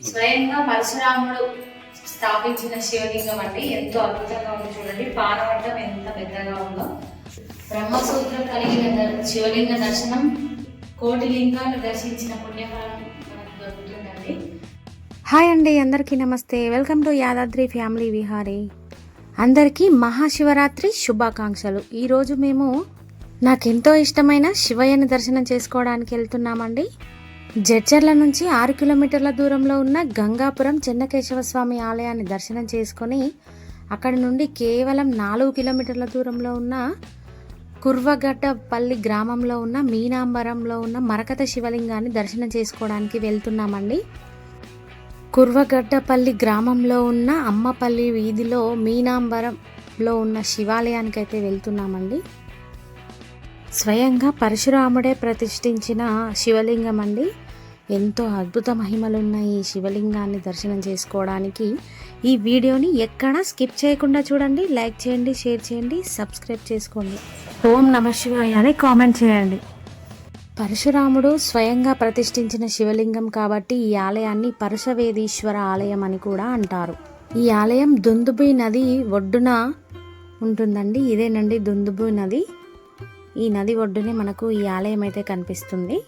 స్వయంగా పరశురాముడు స్థాపించిన శివలింగం అండి ఎంతో అద్భుతంగా ఉంది చూడండి. పానవట్టం ఎంత పెద్దగా ఉందో. బ్రహ్మసూత్రం కలిగిన శివలింగ దర్శనం కోటి లింగాలు దర్శించిన పుణ్యఫలం మనకు దొరుకుతుందండి. హాయ్ అండి అందరికీ నమస్తే. Welcome to Yadadri family Vihari. అందరికీ మహాశివరాత్రి శుభాకాంక్షలు. ఈరోజు మేము నాకెంతో ఇష్టమైన శివయ్యని దర్శనం చేసుకోవడానికి వెళ్తున్నామండి. జడ్చర్ల నుంచి ఆరు కిలోమీటర్ల దూరంలో ఉన్న గంగాపురం చెన్నకేశవ స్వామి ఆలయాన్ని దర్శనం చేసుకొని అక్కడి నుండి కేవలం నాలుగు కిలోమీటర్ల దూరంలో ఉన్న కుర్వగడ్డపల్లి గ్రామంలో ఉన్న మీనాంబరంలో ఉన్న మరకత శివలింగాన్ని దర్శనం చేసుకోవడానికి వెళ్తున్నామండి. కుర్వగడ్డపల్లి గ్రామంలో ఉన్న అమ్మపల్లి వీధిలో మీనాంబరంలో ఉన్న శివాలయానికి అయితే వెళ్తున్నామండి. స్వయంగా పరశురాముడే ప్రతిష్ఠించిన శివలింగం అండి ఎంతో అద్భుత మహిమలు ఉన్న ఈ శివలింగాన్ని దర్శనం చేసుకోవడానికి ఈ వీడియోని ఎక్కడా స్కిప్ చేయకుండా చూడండి లైక్ చేయండి షేర్ చేయండి సబ్స్క్రైబ్ చేసుకోండి. ఓం నమ శివాయ అని కామెంట్ చేయండి. పరశురాముడు స్వయంగా ప్రతిష్ఠించిన శివలింగం కాబట్టి ఈ ఆలయాన్ని పరశవేదీశ్వర ఆలయం అని కూడా అంటారు. ఈ ఆలయం దుందుబి నది ఒడ్డున ఉంటుందండి. ఇదేనండి దుందుబి నది. ఈ నది ఒడ్డునే మనకు ఈ ఆలయం అయితే కనిపిస్తుంది.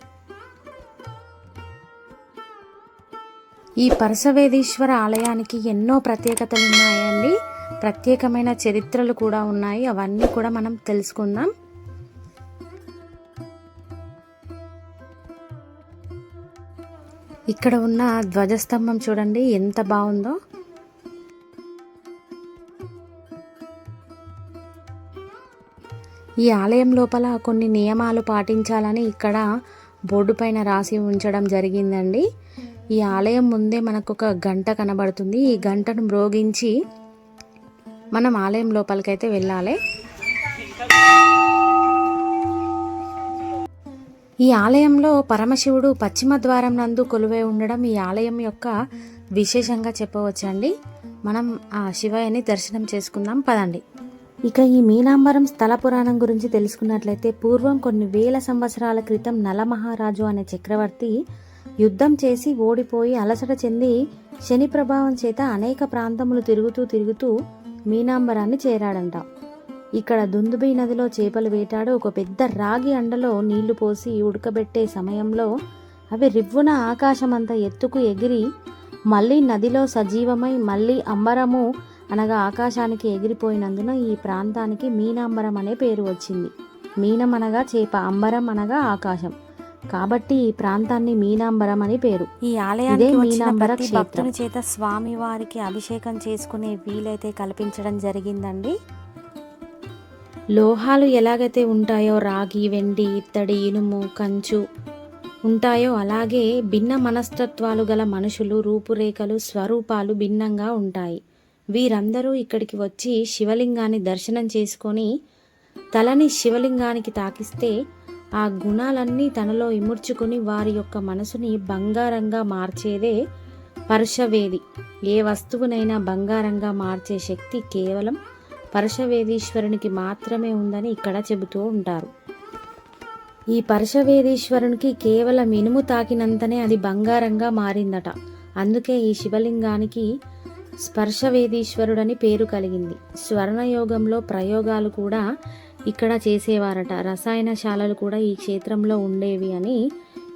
ఈ పరసవేదీశ్వర ఆలయానికి ఎన్నో ప్రత్యేకతలు ఉన్నాయండి. ప్రత్యేకమైన చరిత్రలు కూడా ఉన్నాయి. అవన్నీ కూడా మనం తెలుసుకుందాం. ఇక్కడ ఉన్న ధ్వజస్తంభం చూడండి ఎంత బాగుందో. ఈ ఆలయం లోపల కొన్ని నియమాలు పాటించాలని ఇక్కడ బోర్డు పైన రాసి ఉంచడం జరిగిందండి. ఈ ఆలయం ముందే మనకు ఒక గంట కనబడుతుంది. ఈ గంటను మ్రోగించి మనం ఆలయం లోపలికైతే వెళ్ళాలి. ఈ ఆలయంలో పరమశివుడు పశ్చిమ ద్వారం నందు కొలువై ఉండడం ఈ ఆలయం యొక్క విశేషంగా చెప్పవచ్చండి. మనం ఆ శివయ్యని దర్శనం చేసుకుందాం. పదండి. ఇక ఈ మీనాంబరం స్థల పురాణం గురించి తెలుసుకున్నట్లయితే పూర్వం కొన్ని వేల సంవత్సరాల క్రితం నలమహారాజు అనే చక్రవర్తి యుద్ధం చేసి ఓడిపోయి అలసట చెంది శని ప్రభావం చేత అనేక ప్రాంతములు తిరుగుతూ తిరుగుతూ మీనాంబరాన్ని చేరాడంట. ఇక్కడ దుందుబి నదిలో చేపలు వేటాడు. ఒక పెద్ద రాగి అండలో నీళ్ళు పోసి ఉడకబెట్టే సమయంలో అవి రివ్వున ఆకాశమంత ఎత్తుకు ఎగిరి మళ్ళీ నదిలో సజీవమై మళ్ళీ అంబరము అనగా ఆకాశానికి ఎగిరిపోయినందున ఈ ప్రాంతానికి మీనాంబరం అనే పేరు వచ్చింది. మీనం అనగా చేప అంబరం అనగా ఆకాశం. కాబట్టి ఈ ప్రాంతాన్ని మీనాంబరం అని పేరు. ఈ ఆలయానికి. భక్తుని చేత స్వామి వారికి అభిషేకం చేసుకునే వీలైతే కల్పించడం జరిగిందండి. లోహాలు ఎలాగైతే ఉంటాయో రాగి వెండి ఇత్తడి ఇనుము కంచు ఉంటాయో అలాగే భిన్న మనస్తత్వాలు గల మనుషులు రూపురేఖలు స్వరూపాలు భిన్నంగా ఉంటాయి. వీరందరూ ఇక్కడికి వచ్చి శివలింగాన్ని దర్శనం చేసుకొని తలని శివలింగానికి తాకిస్తే ఆ గుణాలన్నీ తనలో ఇముడ్చుకుని వారి యొక్క మనసుని బంగారంగా మార్చేదే పర్షవేది ఏ వస్తువునైనా బంగారంగా మార్చే శక్తి కేవలం పరశవేదీశ్వరునికి మాత్రమే ఉందని ఇక్కడ చెబుతూ ఉంటారు. ఈ పరశవేదీశ్వరునికి కేవలం ఇనుము తాకినంతనే అది బంగారంగా మారిందట. అందుకే ఈ శివలింగానికి స్పర్శవేదీశ్వరుడని పేరు కలిగింది. స్వర్ణయోగంలో ప్రయోగాలు కూడా ఇక్కడ చేసేవారట. రసాయనశాలలు కూడా ఈ క్షేత్రంలో ఉండేవి అని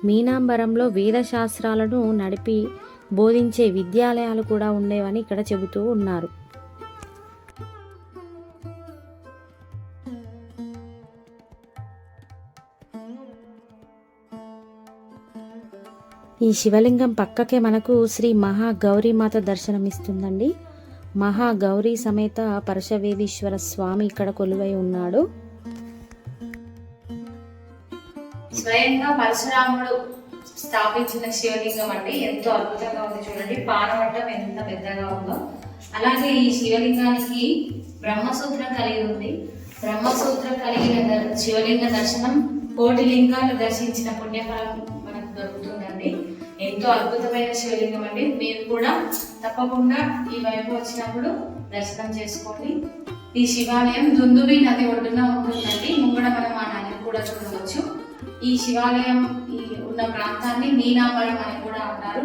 మీనాంబరంలో వేదశాస్త్రాలను నడిపి బోధించే విద్యాలయాలు కూడా ఉండేవని ఇక్కడ చెబుతూ ఉన్నారు. ఈ శివలింగం పక్కకే మనకు శ్రీ మహా గౌరీమాత దర్శనమిస్తుందండి. మహా గౌరీ సమేత పరశవేదీశ్వర స్వామి ఇక్కడ కొలువై ఉన్నాడు. స్వయంగా పరశురాముడు స్థాపించిన శివలింగం అండి. ఎంతో అద్భుతంగా ఉంది చూడండి. పానవట్టం ఎంత పెద్దగా ఉందో. అలాగే ఈ శివలింగానికి బ్రహ్మసూత్రం కలిగి ఉంది. బ్రహ్మసూత్రం కలిగిన శివలింగ దర్శనం కోటి లింగాలు దర్శించిన పుణ్యఫలం మనకు దొరుకుతుందండి. ఎంతో అద్భుతమైన శివలింగం అండి. మీరు కూడా తప్పకుండా ఈ వైపు వచ్చినప్పుడు దర్శనం చేసుకోండి. ఈ శివాలయం దుందుబి నది ఒడ్డున ఉంటుందండి. ముంగడ మనం ఆ నదిని కూడా చూడవచ్చు. ఈ శివాలయం ఈ ఉన్న ప్రాంతాన్ని మీనాంబరం అని కూడా అంటారు.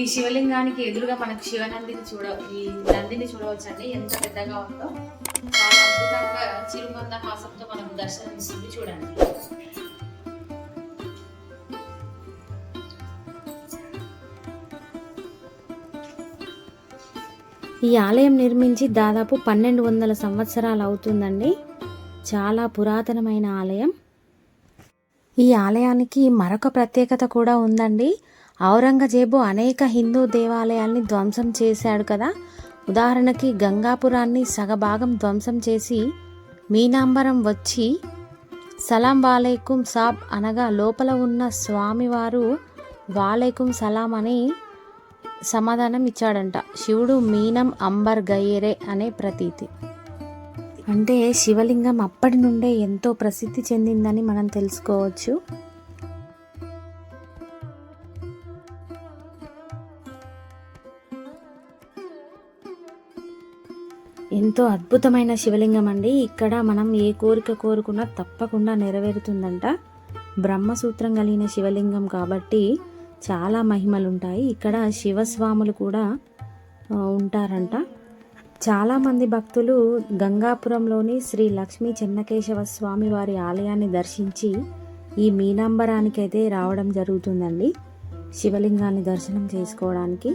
ఈ శివలింగానికి ఎదురుగా మనకు శివనందిని చూడ ఈ నందిని చూడవచ్చండి. ఎంత పెద్దగా ఉందో. చాలా అద్భుతంగా చిరుమంద హాసంతో మనకు దర్శనం ఇస్తుంది చూడండి. ఈ ఆలయం నిర్మించి దాదాపు పన్నెండు వందల సంవత్సరాలు అవుతుందండి. చాలా పురాతనమైన ఆలయం. ఈ ఆలయానికి మరొక ప్రత్యేకత కూడా ఉందండి. ఔరంగజేబు అనేక హిందూ దేవాలయాల్ని ధ్వంసం చేశాడు కదా. ఉదాహరణకి గంగాపురాన్ని సగభాగం ధ్వంసం చేసి మీనాంబరం వచ్చి సలాం వాలేకుం సాబ్ అనగా లోపల ఉన్న స్వామివారు వాలేకుం సలాం అని సమాధానం ఇచ్చాడంట శివుడు మీనం అంబర్ గయేరే అనే ప్రతీతి. అంటే శివలింగం అప్పటి నుండే ఎంతో ప్రసిద్ధి చెందిందని మనం తెలుసుకోవచ్చు. ఎంతో అద్భుతమైన శివలింగం అండి ఇక్కడ మనం ఏ కోరిక కోరుకున్నా తప్పకుండా నెరవేరుతుందంట. బ్రహ్మసూత్రం కలిగిన శివలింగం కాబట్టి చాలా మహిమలు ఉంటాయి ఇక్కడ శివస్వాములు కూడా ఉంటారంట. చాలామంది భక్తులు గంగాపురంలోని శ్రీ లక్ష్మీ చెన్నకేశవ స్వామి వారి ఆలయాన్ని దర్శించి ఈ మీనాంబరానికి అయితే రావడం జరుగుతుందండి. శివలింగాన్ని దర్శనం చేసుకోవడానికి.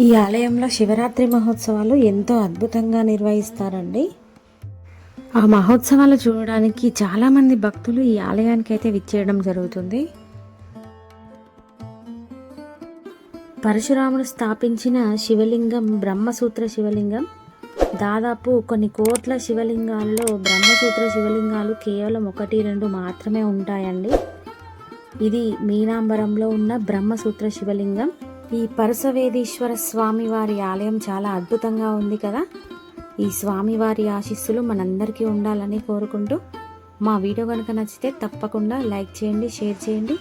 ఈ ఆలయంలో శివరాత్రి మహోత్సవాలు ఎంతో అద్భుతంగా నిర్వహిస్తారండి. ఆ మహోత్సవాలు చూడడానికి చాలామంది భక్తులు ఈ ఆలయానికి అయితే విచ్చేయడం జరుగుతుంది. పరశురాముడు స్థాపించిన శివలింగం బ్రహ్మసూత్ర శివలింగం. దాదాపు కొన్ని కోట్ల శివలింగాల్లో బ్రహ్మసూత్ర శివలింగాలు కేవలం ఒకటి రెండు మాత్రమే ఉంటాయండి. ఇది మీనాంబరంలో ఉన్న బ్రహ్మసూత్ర శివలింగం. ఈ పరసవేదీశ్వర స్వామి వారి ఆలయం చాలా అద్భుతంగా ఉంది కదా. ఈ స్వామివారి ఆశీస్సులు మనందరికీ ఉండాలని కోరుకుంటూ మా వీడియో కనుక నచ్చితే తప్పకుండా లైక్ చేయండి షేర్ చేయండి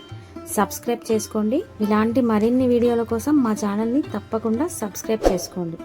సబ్స్క్రైబ్ చేసుకోండి. ఇలాంటి మరిన్ని వీడియోల కోసం మా ఛానల్ని తప్పకుండా సబ్స్క్రైబ్ చేసుకోండి.